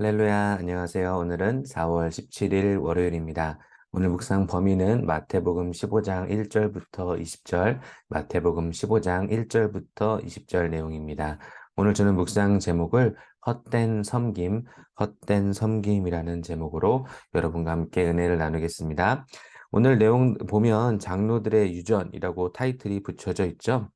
할렐루야, 안녕하세요. 오늘은 4월 17일 월요일입니다. 오늘 묵상 범위는 마태복음 15장 1절부터 20절, 마태복음 15장 1절부터 20절 내용입니다. 오늘 저는 묵상 제목을 헛된 섬김, 헛된 섬김이라는 제목으로 여러분과 함께 은혜를 나누겠습니다. 오늘 내용 보면 장로들의 유전이라고 타이틀이 붙여져 있죠.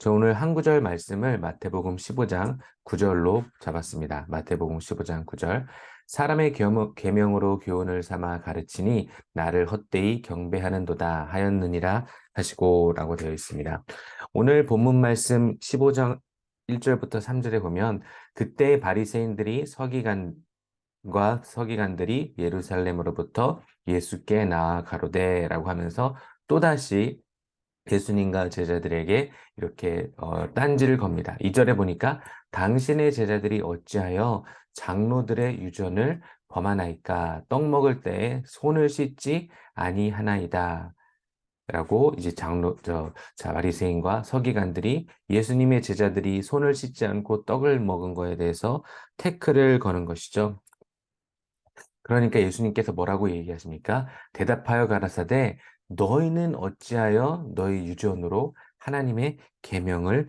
저 오늘 한 구절 말씀을 마태복음 15장 9절로 잡았습니다. 마태복음 15장 9절. 사람의 계명으로 교훈을 삼아 가르치니 나를 헛되이 경배하는도다 하였느니라 하시고 라고 되어 있습니다. 오늘 본문 말씀 15장 1절부터 3절에 보면 그때 바리새인들이 서기관과 서기관들이 예루살렘으로부터 예수께 나아 가로되라고 하면서 또다시 예수님과 제자들에게 이렇게 어, 딴지를 겁니다. 2절에 보니까 당신의 제자들이 어찌하여 장로들의 유전을 범하나이까 떡 먹을 때에 손을 씻지 아니하나이다. 라고 이제 장로 저 자바리새인과 서기관들이 예수님의 제자들이 손을 씻지 않고 떡을 먹은 거에 대해서 태클을 거는 것이죠. 그러니까 예수님께서 뭐라고 얘기하십니까? 대답하여 가라사대 너희는 어찌하여 너희 유전으로 하나님의 계명을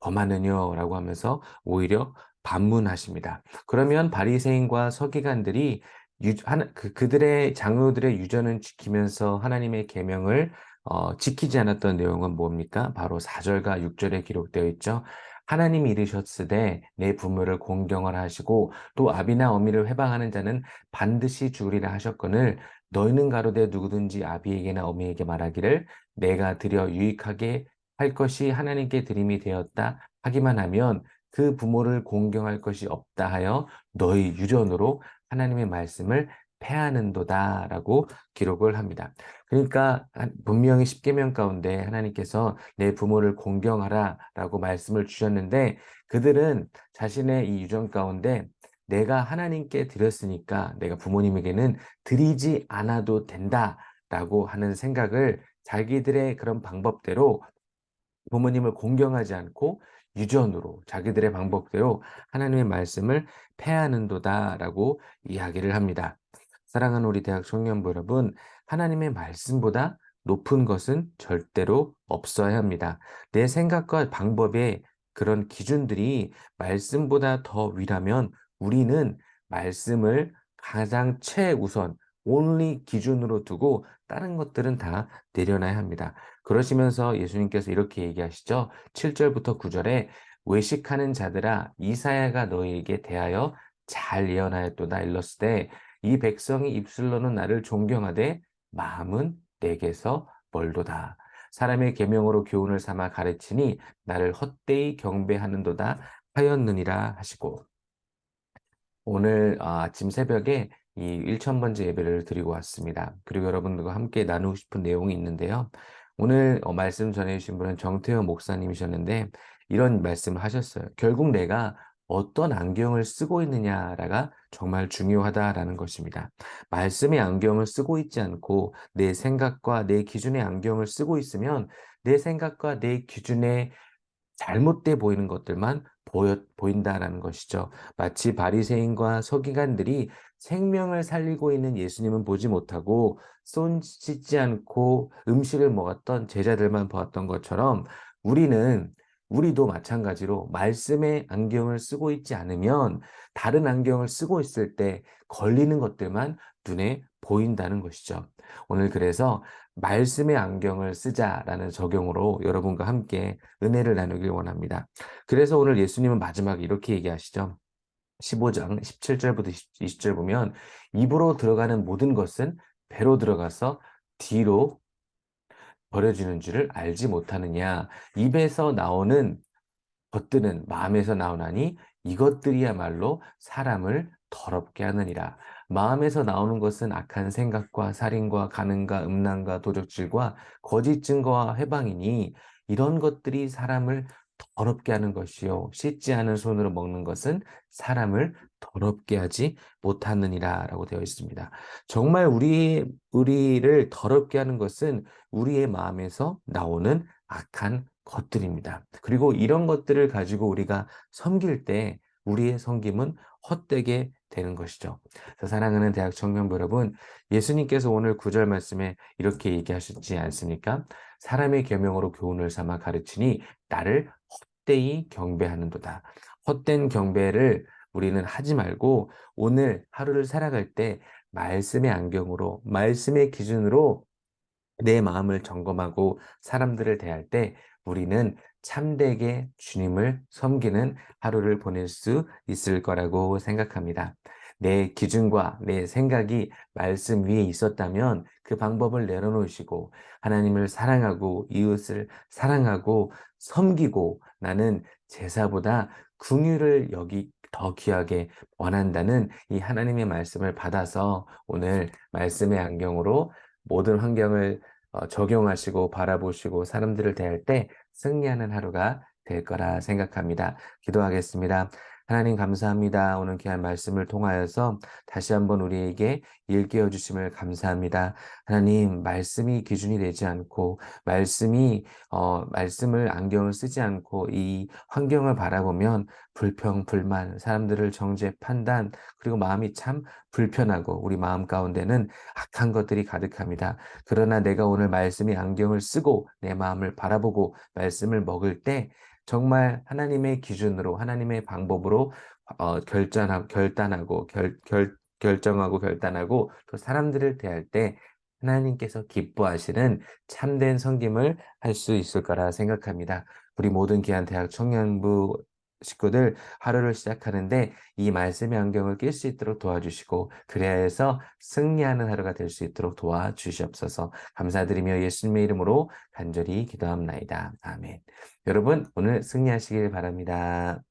범하느냐라고 하면서 오히려 반문하십니다. 그러면 바리새인과 서기관들이 유, 하나, 그, 그들의 장로들의 유전을 지키면서 하나님의 계명을 어, 지키지 않았던 내용은 뭡니까? 바로 4절과 6절에 기록되어 있죠. 하나님이 이르셨으되 내 부모를 공경을 하시고 또 아비나 어미를 회방하는 자는 반드시 죽으리라 하셨거늘 너희는 가로되 누구든지 아비에게나 어미에게 말하기를 내가 드려 유익하게 할 것이 하나님께 드림이 되었다 하기만 하면 그 부모를 공경할 것이 없다 하여 너희 유전으로 하나님의 말씀을 패하는도다라고 기록을 합니다. 그러니까 분명히 십계명 가운데 하나님께서 내 부모를 공경하라라고 말씀을 주셨는데 그들은 자신의 이 유전 가운데 내가 하나님께 드렸으니까 내가 부모님에게는 드리지 않아도 된다라고 하는 생각을 자기들의 그런 방법대로 부모님을 공경하지 않고 유전으로 자기들의 방법대로 하나님의 말씀을 패하는도다라고 이야기를 합니다. 사랑하는 우리 대학 청년부 여러분, 하나님의 말씀보다 높은 것은 절대로 없어야 합니다. 내 생각과 방법의 그런 기준들이 말씀보다 더 위라면 우리는 말씀을 가장 최우선, only 기준으로 두고 다른 것들은 다 내려놔야 합니다. 그러시면서 예수님께서 이렇게 얘기하시죠. 7절부터 9절에 외식하는 자들아 이사야가 너희에게 대하여 잘 예언하였도다 일렀을 때 이 백성이 입술로는 나를 존경하되 마음은 내게서 멀도다. 사람의 계명으로 교훈을 삼아 가르치니 나를 헛되이 경배하는도다 하였느니라 하시고 오늘 아, 아침 새벽에 이 1000번째 예배를 드리고 왔습니다. 그리고 여러분들과 함께 나누고 싶은 내용이 있는데요. 오늘 어, 말씀 전해주신 분은 정태현 목사님이셨는데 이런 말씀을 하셨어요. 결국 내가 어떤 안경을 쓰고 있느냐가 정말 중요하다라는 것입니다. 말씀의 안경을 쓰고 있지 않고 내 생각과 내 기준의 안경을 쓰고 있으면 내 생각과 내 기준에 잘못돼 보이는 것들만 보여, 보인다라는 것이죠. 마치 바리새인과 서기관들이 생명을 살리고 있는 예수님은 보지 못하고 손 씻지 않고 음식을 먹었던 제자들만 보았던 것처럼 우리는 우리도 마찬가지로 말씀의 안경을 쓰고 있지 않으면 다른 안경을 쓰고 있을 때 걸리는 것들만 눈에 보인다는 것이죠. 오늘 그래서 말씀의 안경을 쓰자라는 적용으로 여러분과 함께 은혜를 나누길 원합니다. 그래서 오늘 예수님은 마지막에 이렇게 얘기하시죠. 15장 17절부터 20절 보면 입으로 들어가는 모든 것은 배로 들어가서 뒤로 버려지는 줄을 알지 못하느냐. 입에서 나오는 것들은 마음에서 나오나니 이것들이야말로 사람을 더럽게 하느니라. 마음에서 나오는 것은 악한 생각과 살인과 가능과 음란과 도적질과 거짓 증거와 회방이니 이런 것들이 사람을 더럽게 하는 것이요 씻지 않은 손으로 먹는 것은 사람을 더럽게 하지 못하느니라라고 되어 있습니다. 정말 우리 우리를 더럽게 하는 것은 우리의 마음에서 나오는 악한 것들입니다. 그리고 이런 것들을 가지고 우리가 섬길 때 우리의 섬김은 헛되게 되는 것이죠. 사랑하는 대학 청년부 여러분, 예수님께서 오늘 구절 말씀에 이렇게 얘기하셨지 않습니까? 사람의 계명으로 교훈을 삼아 가르치니 나를 헛되이 경배하는도다. 헛된 경배를 우리는 하지 말고 오늘 하루를 살아갈 때 말씀의 안경으로, 말씀의 기준으로 내 마음을 점검하고 사람들을 대할 때 우리는 참되게 주님을 섬기는 하루를 보낼 수 있을 거라고 생각합니다. 내 기준과 내 생각이 말씀 위에 있었다면 그 방법을 내려놓으시고 하나님을 사랑하고 이웃을 사랑하고 섬기고 나는 제사보다 궁유를 여기 더 귀하게 원한다는 이 하나님의 말씀을 받아서 오늘 말씀의 안경으로 모든 환경을 어, 적용하시고 바라보시고 사람들을 대할 때 승리하는 하루가 될 거라 생각합니다. 기도하겠습니다. 하나님 감사합니다. 오늘 귀한 말씀을 통하여서 다시 한번 우리에게 일깨워 주심을 감사합니다. 하나님 말씀이 기준이 되지 않고 말씀이 어 말씀을 안경을 쓰지 않고 이 환경을 바라보면 불평 불만 사람들을 정죄 판단 그리고 마음이 참 불편하고 우리 마음 가운데는 악한 것들이 가득합니다. 그러나 내가 오늘 말씀의 안경을 쓰고 내 마음을 바라보고 말씀을 먹을 때 정말 하나님의 기준으로 하나님의 방법으로 어, 결단하, 결단하고 결, 결, 결정하고 결단하고 또 사람들을 대할 때 하나님께서 기뻐하시는 참된 섬김을 할 수 있을 거라 생각합니다. 우리 모든 귀한 대학 청년부 식구들 하루를 시작하는데 이 말씀의 안경을 낄 수 있도록 도와주시고 그래야 해서 승리하는 하루가 될 수 있도록 도와주시옵소서 감사드리며 예수님의 이름으로 간절히 기도합나이다. 아멘. 여러분 오늘 승리하시길 바랍니다.